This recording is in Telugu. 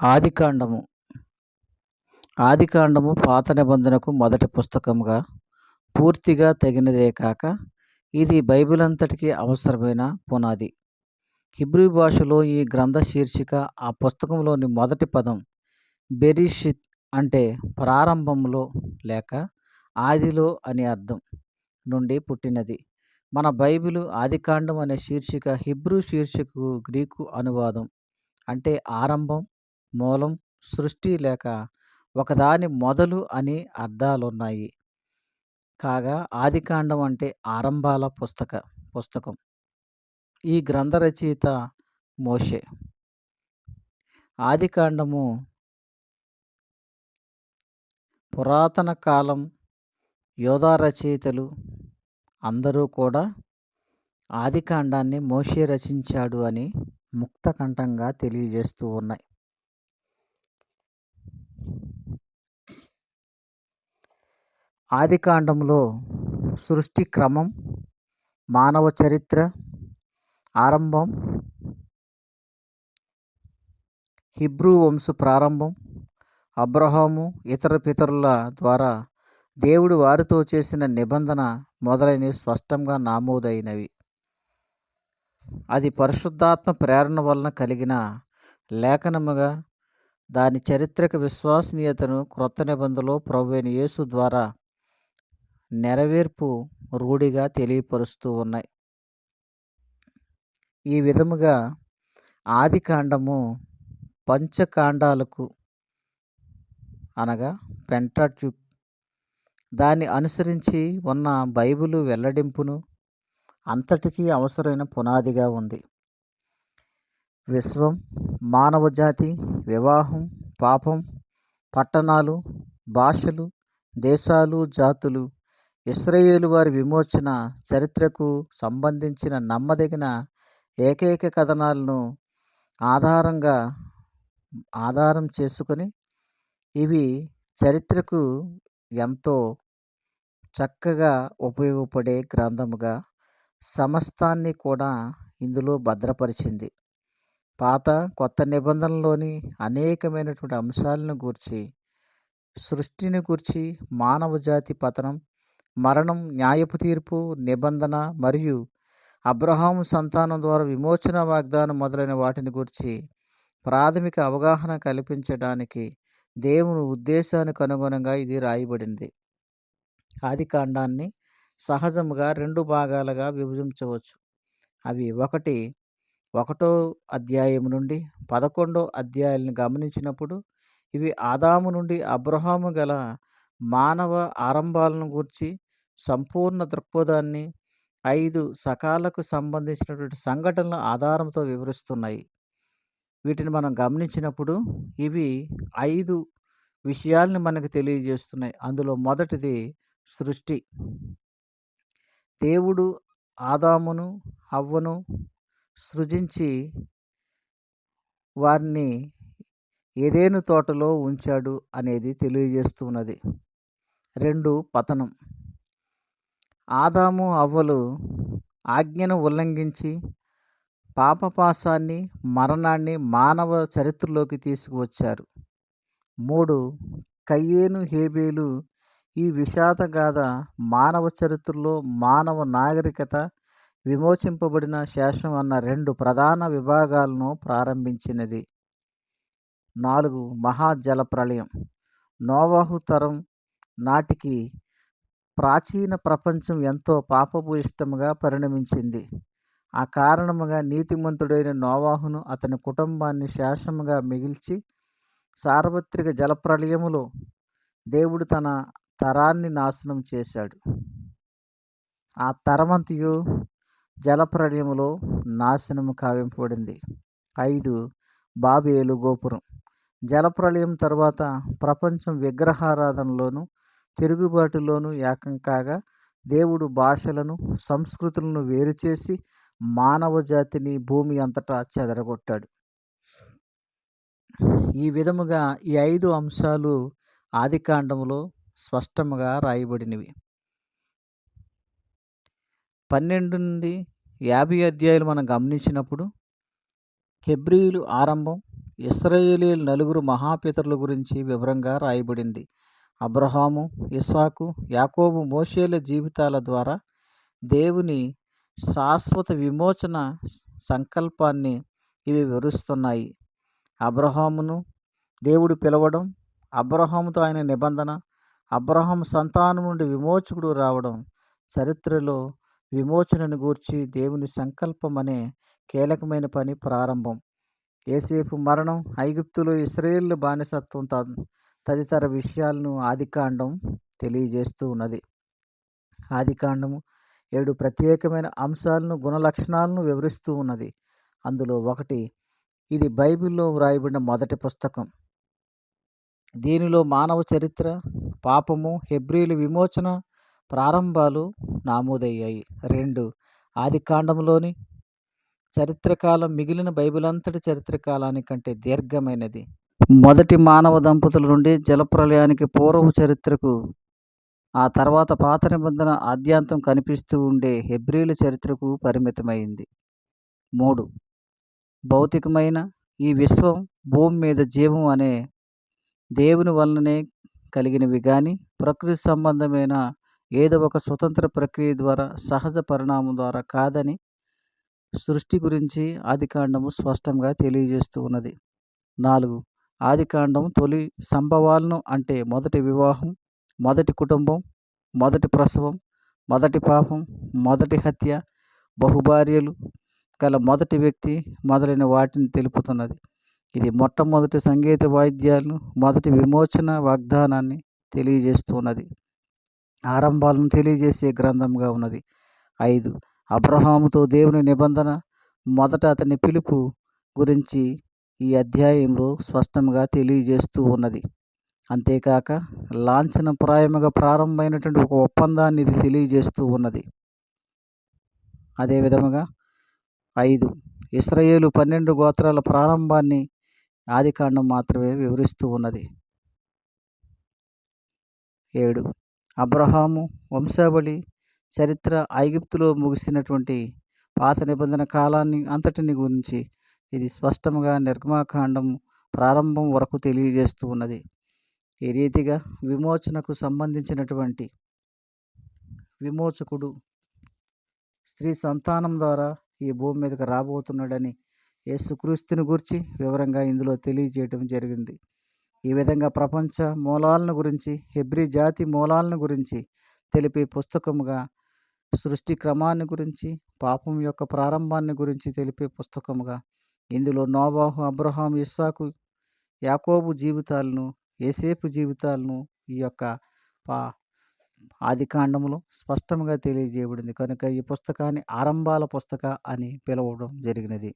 ఆదికాండము. ఆదికాండము పాత నిబంధనకు మొదటి పుస్తకముగా పూర్తిగా తగినదే కాక ఇది బైబిల్ అంతటికీ అవసరమైన పునాది. హిబ్రూ భాషలో ఈ గ్రంథ శీర్షిక ఆ పుస్తకంలోని మొదటి పదం బెరిషిత్ అంటే ప్రారంభంలో లేక ఆదిలో అని అర్థం నుండి పుట్టినది. మన బైబిలు ఆదికాండం అనే శీర్షిక హిబ్రూ శీర్షికకు గ్రీకు అనువాదం అంటే ఆరంభం మూలం సృష్టి లేక ఒకదాని మొదలు అని అర్థాలున్నాయి. కాగా ఆదికాండం అంటే ఆరంభాల పుస్తక పుస్తకం. ఈ గ్రంథ రచయిత మోషే. ఆదికాండము పురాతన కాలం యోధా రచయితలు అందరూ కూడా ఆదికాండాన్ని మోషే రచించాడు అని ముక్తకంఠంగా తెలియజేస్తూ ఉన్నాయి. ఆదికాండంలో సృష్టి క్రమం మానవ చరిత్ర ఆరంభం హిబ్రూ వంశ ప్రారంభం అబ్రహాము ఇతర పితరుల ద్వారా దేవుడు వారితో చేసిన నిబంధన మొదలైనవి స్పష్టంగా నామోదైనవి. అది పరిశుద్ధాత్మ ప్రేరణ వలన కలిగిన లేఖనముగా దాని చరిత్రక విశ్వసనీయతను క్రొత్త నిబంధనలో ప్రభువైన యేసు ద్వారా నెరవేర్పు రూఢిగా తెలియపరుస్తూ ఉన్నాయి. ఈ విధముగా ఆది కాండము పంచకాండాలకు అనగా పెంటాట్యుక్. దాన్ని అనుసరించి ఉన్న బైబిలు వెల్లడింపును అంతటికీ అవసరమైన పునాదిగా ఉంది. విశ్వం మానవ జాతి వివాహం పాపం పట్టణాలు భాషలు దేశాలు జాతులు ఇస్రయేలు వారి విమోచన చరిత్రకు సంబంధించిన నమ్మదగిన ఏకైక కథనాలను ఆధారంగా ఆధారం చేసుకొని ఇవి చరిత్రకు ఎంతో చక్కగా ఉపయోగపడే గ్రంథముగా సమస్తాన్ని కూడా ఇందులో భద్రపరిచింది. పాత కొత్త నిబంధనలోని అనేకమైనటువంటి అంశాలను గూర్చి సృష్టిని గూర్చి మానవ జాతి పతనం మరణం న్యాయపు తీర్పు నిబంధన మరియు అబ్రహాము సంతానం ద్వారా విమోచన వాగ్దానం మొదలైన వాటిని గురించి ప్రాథమిక అవగాహన కల్పించడానికి దేవుని ఉద్దేశానికి అనుగుణంగా ఇది రాయబడింది. ఆది కాండాన్ని సహజముగా రెండు భాగాలుగా విభజించవచ్చు. అవి ఒకటి ఒకటో అధ్యాయం నుండి పదకొండో అధ్యాయాలను గమనించినప్పుడు ఇవి ఆదాము నుండి అబ్రహాము గల మానవ ఆరంభాలను గురించి సంపూర్ణ దృక్పథాన్ని ఐదు సకాలకు సంబంధించినటువంటి సంఘటనల ఆధారంతో వివరిస్తున్నాయి. వీటిని మనం గమనించినప్పుడు ఇవి ఐదు విషయాల్ని మనకు తెలియజేస్తున్నాయి. అందులో మొదటిది సృష్టి. దేవుడు ఆదామును అవ్వను సృజించి వారిని ఏదేను తోటలో ఉంచాడు అనేది తెలియజేస్తున్నది. రెండు పతనం. ఆదాము అవ్వలు ఆజ్ఞను ఉల్లంఘించి పాపపాసాన్ని మరణాన్ని మానవ చరిత్రలోకి తీసుకువచ్చారు. మూడు కయ్యేను హేబేలు ఈ విషాదగాథ మానవ చరిత్రలో మానవ నాగరికత విమోచింపబడిన శేషం అన్న రెండు ప్రధాన విభాగాలను ప్రారంభించినది. నాలుగు మహాజల ప్రళయం నోవాహు తరం నాటికి ప్రాచీన ప్రపంచం ఎంతో పాపభూయిష్టముగా పరిణమించింది. ఆ కారణముగా నీతిమంతుడైన నోవాహును అతని కుటుంబాన్ని శేషముగా మిగిల్చి సార్వత్రిక జలప్రళయములో దేవుడు తన తరాన్ని నాశనం చేశాడు. ఆ తరమంతయు జలప్రళయములో నాశనము కావింపబడింది. ఐదు బాబేలు గోపురం. జలప్రళయం తర్వాత ప్రపంచం విగ్రహారాధనలోను తిరుగుబాటులోను ఏకం కాగా దేవుడు భాషలను సంస్కృతులను వేరు చేసి మానవ జాతిని భూమి అంతటా చెదరగొట్టాడు. ఈ విధముగా ఈ ఐదు అంశాలు ఆదికాండములో స్పష్టముగా రాయబడినవి. పన్నెండు నుండి యాభై అధ్యాయులు మనం గమనించినప్పుడు హెబ్రియులు ఆరంభం ఇస్రాయేలీలు నలుగురు మహాపితరుల గురించి వివరంగా రాయబడింది. అబ్రహాము ఇసాకు యాకోబు మోషేల జీవితాల ద్వారా దేవుని శాశ్వత విమోచన సంకల్పాన్ని ఇవి వివరిస్తున్నాయి. అబ్రహామును దేవుడు పిలవడం అబ్రహాముతో ఆయన నిబంధన అబ్రహాం సంతానం నుండి విమోచకుడు రావడం చరిత్రలో విమోచనను గూర్చి దేవుని సంకల్పం అనే కీలకమైన పని ప్రారంభం. ఏసేపు మరణం ఐగుప్తులు ఇస్రాయేల్ బానిసత్వం తా తదితర విషయాలను ఆదికాండం తెలియజేస్తూ ఉన్నది. ఆదికాండము ఏడు ప్రత్యేకమైన అంశాలను గుణలక్షణాలను వివరిస్తూ ఉన్నది. అందులో ఒకటి ఇది బైబిల్లో వ్రాయబడిన మొదటి పుస్తకం. దీనిలో మానవ చరిత్ర పాపము హెబ్రీలు విమోచన ప్రారంభాలు నామోదయ్యాయి. రెండు ఆదికాండంలోని చరిత్రకాలం మిగిలిన బైబిల్ అంతటి చరిత్రకాలానికంటే దీర్ఘమైనది. మొదటి మానవ దంపతుల నుండి జలప్రలయానికి పూర్వపు చరిత్రకు ఆ తర్వాత పాత నిబంధన ఆద్యాంతం కనిపిస్తూ ఉండే హెబ్రీల చరిత్రకు పరిమితమైంది. మూడు భౌతికమైన ఈ విశ్వం భూమి మీద జీవం అనే దేవుని వలననే కలిగినవి కానీ ప్రకృతి సంబంధమైన ఏదో ఒక స్వతంత్ర ప్రక్రియ ద్వారా సహజ పరిణామం ద్వారా కాదని సృష్టి గురించి ఆదికాండము స్పష్టంగా తెలియజేస్తూ ఉన్నది. నాలుగు ఆదికాండం తొలి సంభవాలను అంటే మొదటి వివాహం మొదటి కుటుంబం మొదటి ప్రసవం మొదటి పాపం మొదటి హత్య బహుభార్యలు గల మొదటి వ్యక్తి మొదలైన వాటిని తెలుపుతున్నది. ఇది మొట్టమొదటి సంగీత వాయిద్యాలను మొదటి విమోచన వాగ్దానాన్ని తెలియజేస్తున్నది. ఆరంభాలను తెలియజేసే గ్రంథంగా ఉన్నది. ఐదు అబ్రహాముతో దేవుని నిబంధన మొదట అతని పిలుపు గురించి ఈ అధ్యాయంలో స్పష్టంగా తెలియజేస్తూ ఉన్నది. అంతేకాక లాంఛనప్రాయముగా ప్రారంభమైనటువంటి ఒక ఒప్పందాన్ని ఇది తెలియజేస్తూ ఉన్నది. అదేవిధముగా ఐదు ఇస్రాయేలు పన్నెండు గోత్రాల ప్రారంభాన్ని ఆదికాండం మాత్రమే వివరిస్తూ ఉన్నది. ఏడు అబ్రహాము వంశావళి చరిత్ర ఐగిప్తులో ముగిసినటువంటి పాత నిబంధన కాలాన్ని అంతటిని గురించి ఇది స్పష్టంగా నిర్గమాకాండం ప్రారంభం వరకు తెలియజేస్తూ ఉన్నది. ఈ రీతిగా విమోచనకు సంబంధించినటువంటి విమోచకుడు స్త్రీ సంతానం ద్వారా ఈ భూమి మీదకి రాబోతున్నాడని యేసుక్రీస్తుని గురించి వివరంగా ఇందులో తెలియజేయడం జరిగింది. ఈ విధంగా ప్రపంచ మూలాలను గురించి హెబ్రీ జాతి మూలాలను గురించి తెలిపే పుస్తకముగా సృష్టి క్రమాన్ని గురించి పాపం యొక్క ప్రారంభాన్ని గురించి తెలిపే పుస్తకముగా ఇందులో నోబాహు అబ్రహాం ఇస్సాకు యాకోబు జీవితాలను ఏసేపు జీవితాలను ఈ యొక్క పా ఆది కాండంలో స్పష్టంగా తెలియజేయబడింది. కనుక ఈ పుస్తకాన్ని ఆరంభాల పుస్తక అని పిలవడం జరిగినది.